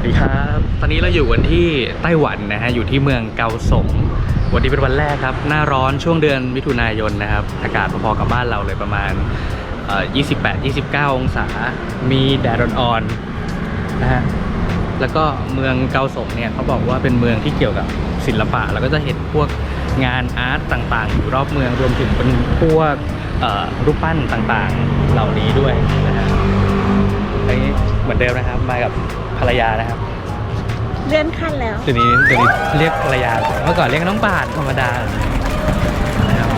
วัสดีครับ ตอนนี้เราอยู่กันที่ไต้หวันนะฮะ อยู่ที่เมืองเกาสง วันนี้เป็นวันแรกครับ หน้าร้อนช่วงเดือนมิถุนายนนะครับ อากาศพอๆกับบ้านเราเลยประมาณ 28-29 องศา มีแดดอ่อนๆนะฮะ แล้วก็เมืองเกาสงเนี่ยเขาบอกว่าเป็นเมืองที่เกี่ยวกับศิลปะแล้วก็จะเห็นพวกงานอาร์ตต่างๆ อยู่รอบเมืองรวมถึงเป็นพวกรูปปั้นต่างๆ เหล่านี้ด้วยนะฮะอันนี้เหมือนเดิมนะครับมากับ ภรรยานะครับเลื่อนขั้นแล้ว เดี๋ยวนี้เดี๋ยวนี้เรียกภรรยาเมื่อก่อนเรียกน้องบาทธรรมดานะครับ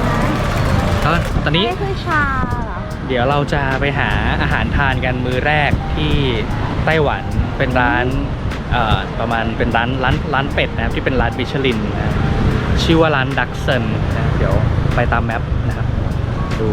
แล้วตอนนี้ นี่คือชาเหรอเดี๋ยวเราจะไปหาอาหารทานกันมื้อแรกที่ไต้หวันเป็นร้านเอ่อประมาณเป็นร้านร้านร้านเป็ดนะครับที่เป็นร้านมิชลินนะชื่อว่าร้านดักเซนนะเดี๋ยวไปตามแมปนะครับดู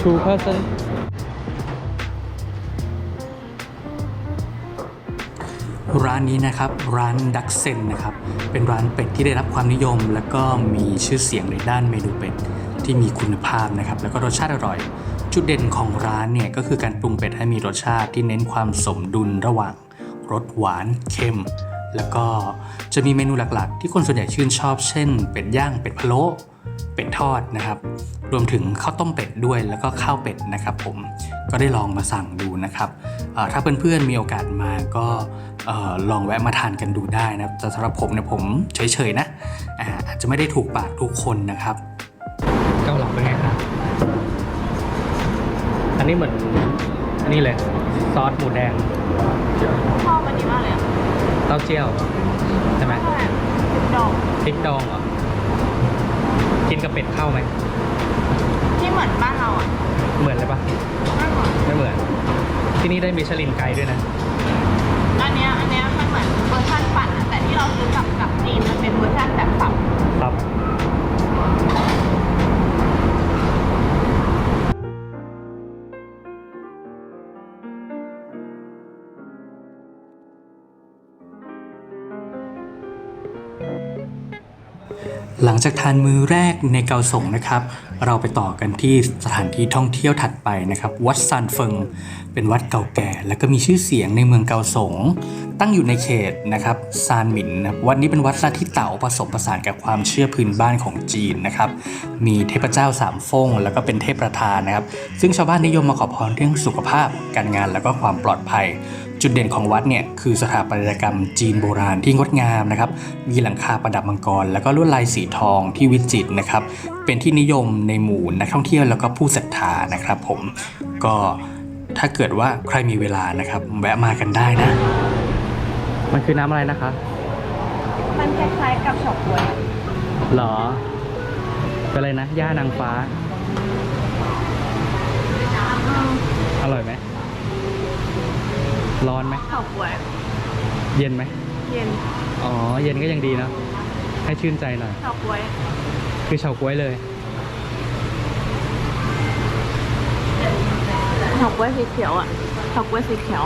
two person ร้านนี้นะครับร้านดักเซนนะครับเป็นร้านเป็ดที่ได้รับความนิยม แล้วก็มีชื่อเสียงในด้านเมนูเป็ดที่มีคุณภาพนะครับแล้วก็รสชาติอร่อย จุดเด่นของร้านเนี่ยก็คือการปรุงเป็ดให้มีรสชาติที่เน้นความสมดุลระหว่างรสหวานเค็ม แล้วก็จะมีเมนูหลักๆ ที่คนส่วนใหญ่ชื่นชอบ เช่น เป็ดย่าง เป็ดพะโล้ เป็ดทอดนะครับ รวมถึงข้าวต้มเป็ดด้วยแล้วก็ข้าวเป็ดนะครับผม ก็ได้ลองมาสั่งดูนะครับเอ่อถ้าเพื่อนๆมีโอกาสมาก็เอ่อลองแวะมาทานกันดูได้นะครับแต่สำหรับผมเนี่ยผมเฉยๆนะอ่าอาจจะไม่ได้ถูกปากทุกคนนะครับเกาเหลาเป็นไงครับ อันนี้เหมือนอันนี้เลยซอสหมูแดงชอบอันนี้มากเลยอะ เต้าเจี้ยวใช่ไหมดอกพริกดองเหรอ กินกับเป็ดเข้าไหม ที่เหมือนบ้านเราอะเหมือนเลยปะไม่เหมือนไม่เหมือน ที่นี่ได้มิชลินไกด์ด้วยนะ อันเนี้ยอันเนี้ยมันเหมือนเวอร์ชันปั่นอะแต่ที่เราซื้อกับกับจีนมันเป็นเวอร์ชันแบบสับครับ หลังจากทานมือแรกในเกาสงนะครับ เราไปต่อกันที่สถานที่ท่องเที่ยวถัดไปนะครับ วัดซานเฟิง เป็นวัดเก่าแก่ และก็มีชื่อเสียงในเมืองเกาสง ตั้งอยู่ในเขตนะครับซานหมินนะวัดนี้เป็นวัดลัทธิเต๋าผสมผสานกับความเชื่อพื้นบ้านของจีนนะครับมีเทพเจ้าสามฟงแล้วก็เป็นเทพประธานนะครับ ซึ่งชาวบ้านนิยมมาขอพรเรื่องสุขภาพ การงานแล้วก็ความปลอดภัย จุดเด่นของวัดเนี่ยคือสถาปัตยกรรมจีนโบราณที่งดงามนะครับมีหลังคาประดับมังกร แล้วก็ลวดลายสีทองที่วิจิตรนะครับเป็นที่นิยมในหมู่นักท่องเที่ยวแล้วก็ผู้ศรัทธานะครับผมก็ถ้าเกิดว่าใครมีเวลานะครับ แวะมากันได้นะ มันคือน้ำอะไรนะคะ มันคล้ายๆกับเฉาก๊วยหรอ เป็นอะไรนะ ย่านางฟ้า อร่อยไหม ร้อนไหมเฉาก๊วยเย็นไหม เย็นอ๋อ เย็นก็ยังดีเนอะให้ชื่นใจหน่อยเฉาก๊วยคือเฉาก๊วยเลยเฉาก๊วยสีเขียวอะเฉาก๊วยสีเขียว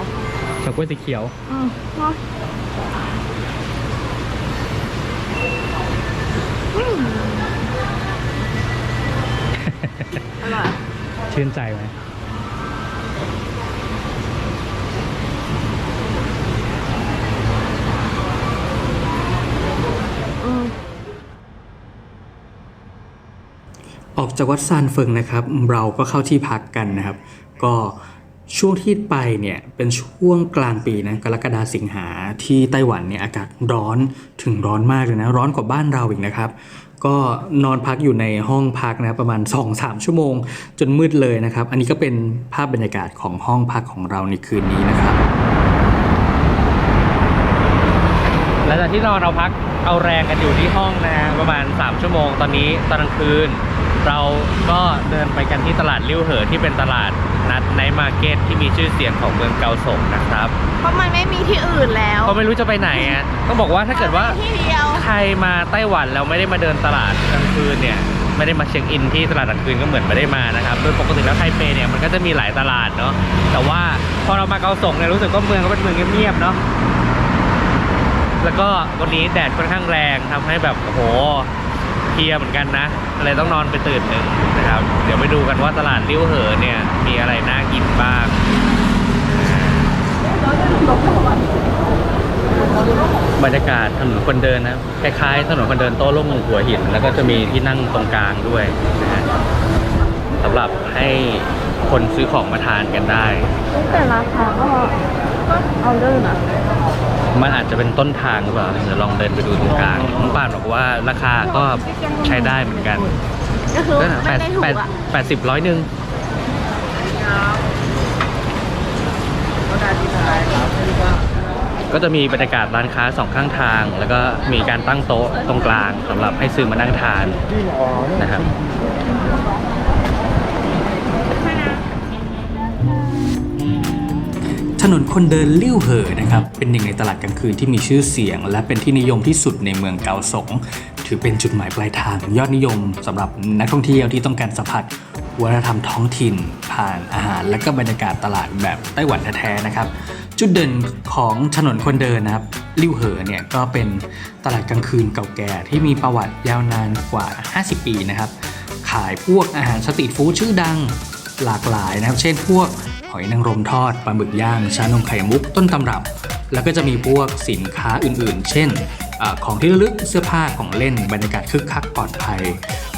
เฉาก๊วยสีเขียว อืม ชื่นใจไหมอออกจากวัดซานเฟิงนะครับ เราก็เข้าที่พักกันนะครับ ก็ช่วงที่ไปเนี่ยเป็นช่วงกลางปีนะกรกฎาสิงหาที่ไต้หวันเนี่ยอากาศร้อนถึงร้อนมากเลยนะ ร้อนกว่าบ้านเราอีกนะครับ ก็นอนพักอยู่ในห้องพักนะครับประมาณ 2-3 ชั่วโมง จนมืดเลยนะครับ อันนี้ก็เป็นภาพบรรยากาศของห้องพักของเราในคืนนี้นะครับหลังจากที่นอนเราพักเอาแรงกันอยู่ที่ห้องนะประมาณ 3 ชั่วโมง ตอนนี้ตอนกลางคืน เราก็เดินไปกันที่ตลาดลิ้วเหอที่เป็นตลาดนัดไนท์มาร์เก็ตที่มีชื่อเสียงของเมืองเกาสงนะครับ เพราะมันไม่มีที่อื่นแล้วก็ไม่รู้จะไปไหนอะต้องบอกว่าถ้าเกิดว่าที่เดียวใครมาไต้หวันแล้วไม่ได้มาเดินตลาดกลางคืนเนี่ยไม่ได้มาเช็คอินที่ตลาดกลางคืนก็เหมือนไม่ได้มานะครับโดยปกติแล้วไทเปเนี่ยมันก็จะมีหลายตลาดเนาะแต่ว่าพอเรามาเกาสงเนี่ยรู้สึกว่าเมืองก็เป็นเมืองเงียบๆเนาะแล้วก็วันนี้แดดค่อนข้างแรงทำให้แบบโอ้โหเพลียเหมือนกันนะเลยต้องนอนไปตื่นหนึ่งนะครับ เดี๋ยวไปดูกันว่าตลาดลิ้วเหอเนี่ย มีอะไรน่ากินบ้างบรรยากาศถนนคนเดินนะคล้ายๆถนนคนเดินโต้รุ่งหัวหิน แล้วก็จะมีที่นั่งตรงกลางด้วยนะฮะสำหรับให้คนซื้อของมาทานกันได้ แต่ราคาก็ก็เอาเรื่องนะ มันอาจจะเป็นต้นทางหรือเปล่าเดี๋ยวลองเดินไปดูตรงกลางน้องป่านบอกว่าราคาก็ใช้ได้เหมือนกันก็คือก็ไม่แปดได้ถูแปดกอะแปดสิบร้อยหนึ่งก็จะมีบรรยากาศร้านค้าสองข้างทาง แล้วก็มีการตั้งโต๊ะตรงกลางสำหรับให้ซื้อมานั่งทานนะครับ ถนนคนเดินลิ่วเหอนะครับเป็นหนึ่งในตลาดกลางคืนที่มีชื่อเสียง และเป็นที่นิยมที่สุดในเมืองเกาสง ถือเป็นจุดหมายปลายทางยอดนิยมสำหรับนักท่องเที่ยวที่ต้องการสัมผัสวัฒนธรรมท้องถิ่น ผ่านอาหาร และก็บรรยากาศตลาดแบบไต้หวันแท้ๆนะครับจุดเด่นของถนนคนเดินนะครับลิ่วเหอเนี่ยก็เป็นตลาดกลางคืนเก่าแก่ที่มีประวัติยาวนานกว่า 50 ปีนะครับขายพวกอาหารสตรีทฟู้ดชื่อดังหลากหลายนะครับ เช่นพวก หอยนางรมทอดปลาหมึกย่างชานมไข่มุกต้นตำรับ แล้วก็จะมีพวกสินค้าอื่นๆ เช่นอของที่ระลึกเสื้อผ้าของเล่นบรรยากาศคึกคักปลอดภัย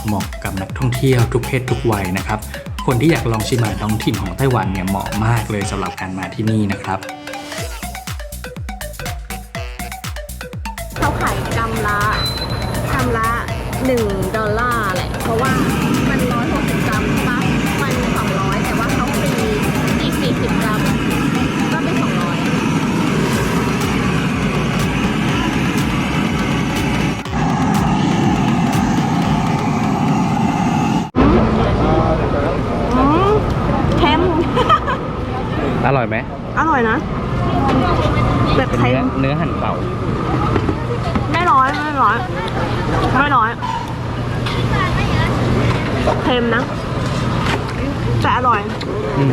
เหมาะกับนักท่องเที่ยวทุกเพศทุกวัยนะครับ คนที่อยากลองชิมอาหารท้องถิ่นของไต้หวันเนี่ยเหมาะมากเลยสำหรับการมาที่นี่นะครับเขาขายกำละกำละหนึ่งดอลลาร์แหละเพราะว่า ร่อยนะ แบบเป็นเค็เนื้อมเนื้อหั่นเต่าไม่ร้อยไม่ร้อยไม่ร้อยเค็มนะแต่อร่อย อืม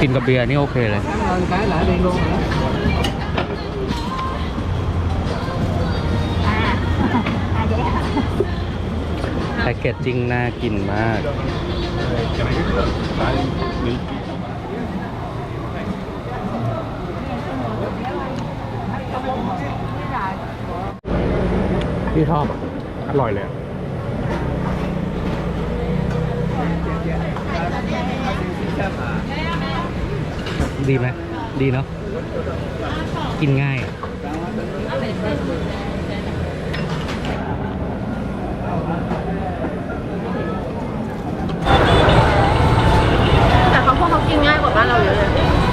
กินกับเบียร์นี่โอเคเลย แพคเกจจิ้งน่ากินมาก พี่ชอบอะ อร่อยเลยอะดีไหมดีเนาะกินง่ายอะแต่เขาพวกเขากินง่ายกว่าบ้านเราเยอะเลย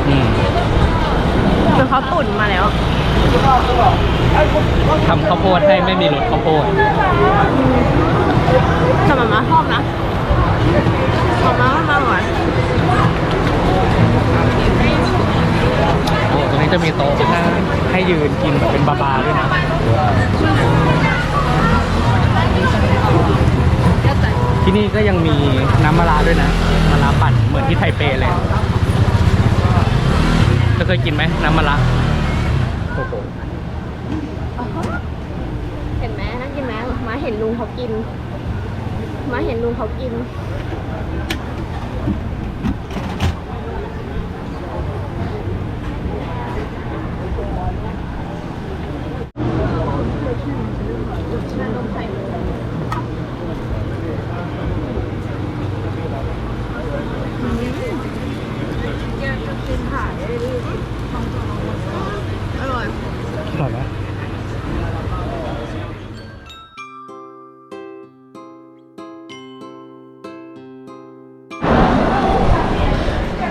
อืมคือเขาตุ๋นมาแล้ว ทำข้าวโพดให้ไม่มีรสข้าวโพดแต่มาม่าชอบนะมาม่ามันอร่อยโอ้ตรงนี้จะมีโต๊ะนั่งให้ยืนกินแบบเป็นบาบาด้วยนะที่นี่ก็ยังมีน้ำมะระด้วยนะมะระปั่นเหมือนที่ไทเปเลยจะเคยกินไหมน้ำมะระโอ้โห เห็นไหมน่ากินไหมมาเห็นลุงเขากิน มาเห็นลุงเขากินอ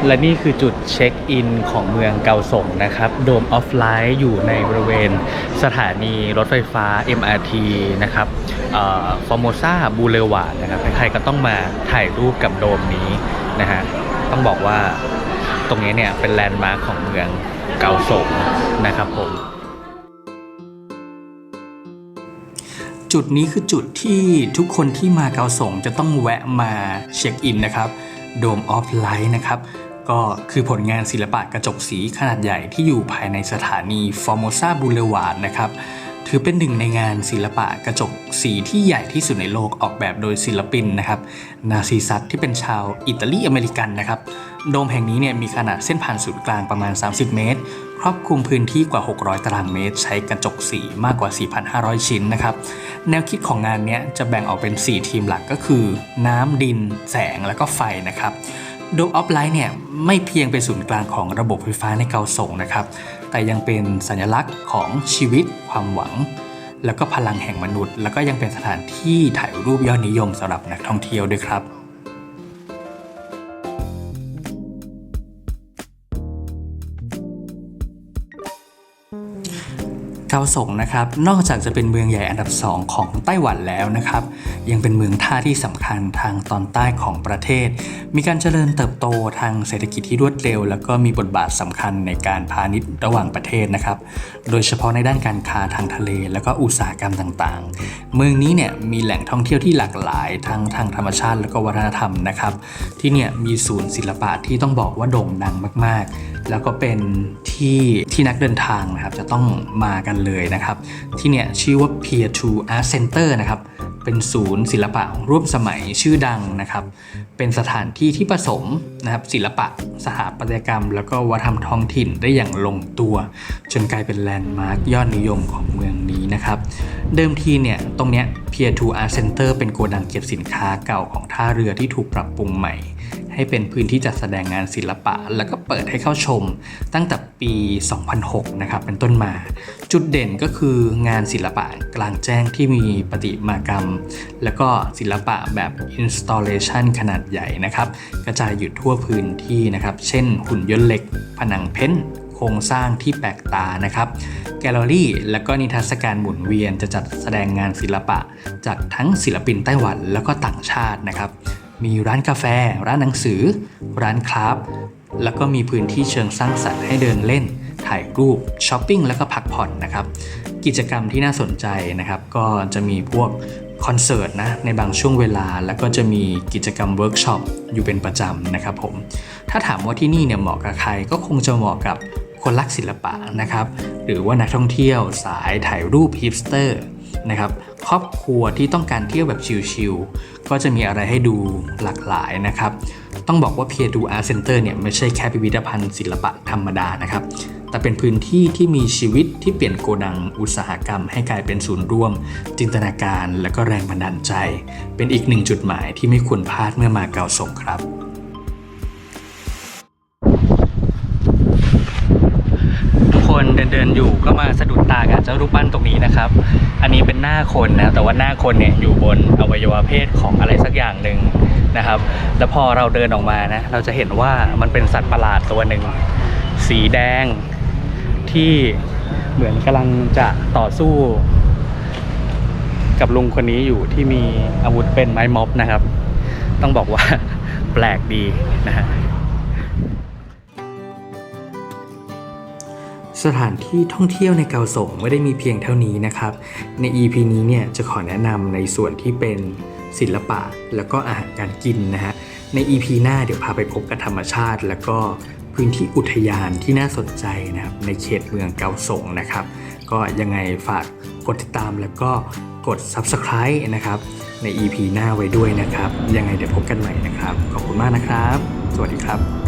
และนี่คือจุดเช็คอินของเมืองเกาสงนะครับ โดมออฟไลน์อยู่ในบริเวณสถานีรถไฟฟ้า MRT นะครับฟอร์โมซาบูเลวาดนะครับ ใครๆก็ต้องมาถ่ายรูปกับโดมนี้นะฮะ ต้องบอกว่าตรงนี้เนี่ยเป็นแลนด์มาร์คของเมืองเกาสงนะครับผมจุดนี้คือจุดที่ทุกคนที่มาเกาสงจะต้องแวะมาเช็คอินนะครับโดมออฟไลท์นะครับ ก็คือผลงานศิลปะกระจกสีขนาดใหญ่ที่อยู่ภายในสถานีฟอร์โมซาบูเลวาดนะครับ ถือเป็นหนึ่งในงานศิลปะกระจกสีที่ใหญ่ที่สุดในโลกออกแบบโดยศิลปินนะครับ นาซีซัตที่เป็นชาวอิตาลีอเมริกันนะครับ โดมแห่งนี้เนี่ยมีขนาดเส้นผ่านศูนย์กลางประมาณ 30 เมตร ครอบคลุมพื้นที่กว่า 600 ตารางเมตร ใช้กระจกสีมากกว่า 4,500 ชิ้นนะครับ แนวคิดของงานนี้จะแบ่งออกเป็น 4 ทีมหลักก็คือ น้ำดิน แสงแล้วก็ไฟนะครับ โดมออฟไลท์เนี่ยไม่เพียงเป็นศูนย์กลางของระบบไฟฟ้าในเกาสงนะครับ แต่ยังเป็นสัญลักษณ์ของชีวิต ความหวัง แล้วก็พลังแห่งมนุษย์ แล้วก็ยังเป็นสถานที่ถ่ายรูปยอดนิยมสำหรับนักท่องเที่ยวด้วยครับเกาสงนะครับนอกจากจะเป็นเมืองใหญ่อันดับ 2 ของไต้หวันแล้วนะครับ ยังเป็นเมืองท่าที่สำคัญทางตอนใต้ของประเทศ มีการเจริญเติบโตทางเศรษฐกิจที่รวดเร็ว แล้วก็มีบทบาทสำคัญในการพาณิชย์ระหว่างประเทศนะครับ โดยเฉพาะในด้านการค้าทางทะเล แล้วก็อุตสาหกรรมต่างๆ เมืองนี้เนี่ยมีแหล่งท่องเที่ยวที่หลากหลายทั้งทางธรรมชาติแล้วก็วัฒนธรรมนะครับ ที่เนี่ยมีศูนย์ศิลปะที่ต้องบอกว่าโด่งดังมาก ๆ แล้วก็เป็นที่ที่นักเดินทางนะครับจะต้องมากันเลยนะครับ ที่เนี่ยชื่อว่า Peer to Art Center นะครับ เป็นศูนย์ศิลปะร่วมสมัยชื่อดังนะครับ เป็นสถานที่ที่ผสมนะครับศิลปะสถาปัตยกรรม แล้วก็วัฒนธรรมท้องถิ่นได้อย่างลงตัว จนกลายเป็นแลนด์มาร์คยอดนิยมของเมืองนี้นะครับ เดิมทีเนี่ยตรงเนี้ย Peer to Art Center เป็นโกดังเก็บสินค้าเก่าของท่าเรือที่ถูกปรับปรุงใหม่ ให้เป็นพื้นที่จัดแสดงงานศิลปะ แล้วก็เปิดให้เข้าชมตั้งแต่ปี 2006 นะครับเป็นต้นมา จุดเด่นก็คืองานศิลปะกลางแจ้งที่มีประติมากรรม แล้วก็ศิลปะแบบ installation ขนาดใหญ่นะครับกระจายอยู่ทั่วพื้นที่นะครับเช่น หุ่นยนต์เหล็ก ผนังเพ้นท์โครงสร้างที่แปลกตานะครับ แกลเลอรี่และก็นิทรรศการหมุนเวียนจะจัดแสดงงานศิลปะ จากทั้งศิลปินไต้หวันแล้วก็ต่างชาตินะครับ มีร้านกาแฟ ร้านหนังสือ ร้านคราฟต์แล้วก็มีพื้นที่เชิงสร้างสรรค์ให้เดินเล่น ถ่ายรูปช้อปปิ้งแล้วก็พักผ่อนนะครับ กิจกรรมที่น่าสนใจนะครับ ก็จะมีพวกคอนเสิร์ตนะในบางช่วงเวลาแล้วก็จะมีกิจกรรมเวิร์กช็อปอยู่เป็นประจำนะครับผม ถ้าถามว่าที่นี่เนี่ยเหมาะกับใครก็คงจะเหมาะกับคนรักศิลปะนะครับ หรือว่านักท่องเที่ยวสายถ่ายรูปฮิปสเตอร์นะครับ ครอบครัวที่ต้องการเที่ยวแบบชิลๆก็จะมีอะไรให้ดูหลากหลายนะครับ ต้องบอกว่า Peer to Art Center เนี่ยไม่ใช่แค่พิพิธภัณฑ์ศิลปะธรรมดานะครับ แต่เป็นพื้นที่ที่มีชีวิตที่เปลี่ยนโกดังอุตสาหกรรม ให้กลายเป็นศูนย์ร่วม จินตนาการและก็แรงบันดาลใจ เป็นอีกหนึ่งจุดหมายที่ไม่ควรพลาดเมื่อมาเกาสงครับ ดินเดินอยู่ก็มาสะดุดตากับเจ้ารูปปั้นตรงนี้นะครับ อันนี้เป็นหน้าคนนะแต่ว่าหน้าคนเนี่ยอยู่บนอวัยวะเพศของอะไรสักอย่างหนึ่งนะครับ แล้วพอเราเดินออกมานะเราจะเห็นว่ามันเป็นสัตว์ประหลาดตัวหนึ่งสีแดงที่เหมือนกำลังจะต่อสู้ กับลุงคนนี้อยู่ที่มีอาวุธเป็นไม้ม็อบนะครับ ต้องบอกว่าแปลกดีนะฮะ สถานที่ท่องเที่ยวในเกาสงไม่ได้มีเพียงเท่านี้นะครับ ใน EP นี้เนี่ยจะขอแนะนำในส่วนที่เป็นศิลปะแล้วก็อาหารการกินนะฮะ ใน EP หน้าเดี๋ยวพาไปพบกับธรรมชาติ แล้วก็พื้นที่อุทยานที่น่าสนใจนะครับในเขตเมืองเกาสงนะครับ ก็ยังไงฝากกดติดตามแล้วก็กด Subscribe นะครับใน EP หน้าไว้ด้วยนะครับ ยังไงเดี๋ยวพบกันใหม่นะครับ ขอบคุณมากนะครับ สวัสดีครับ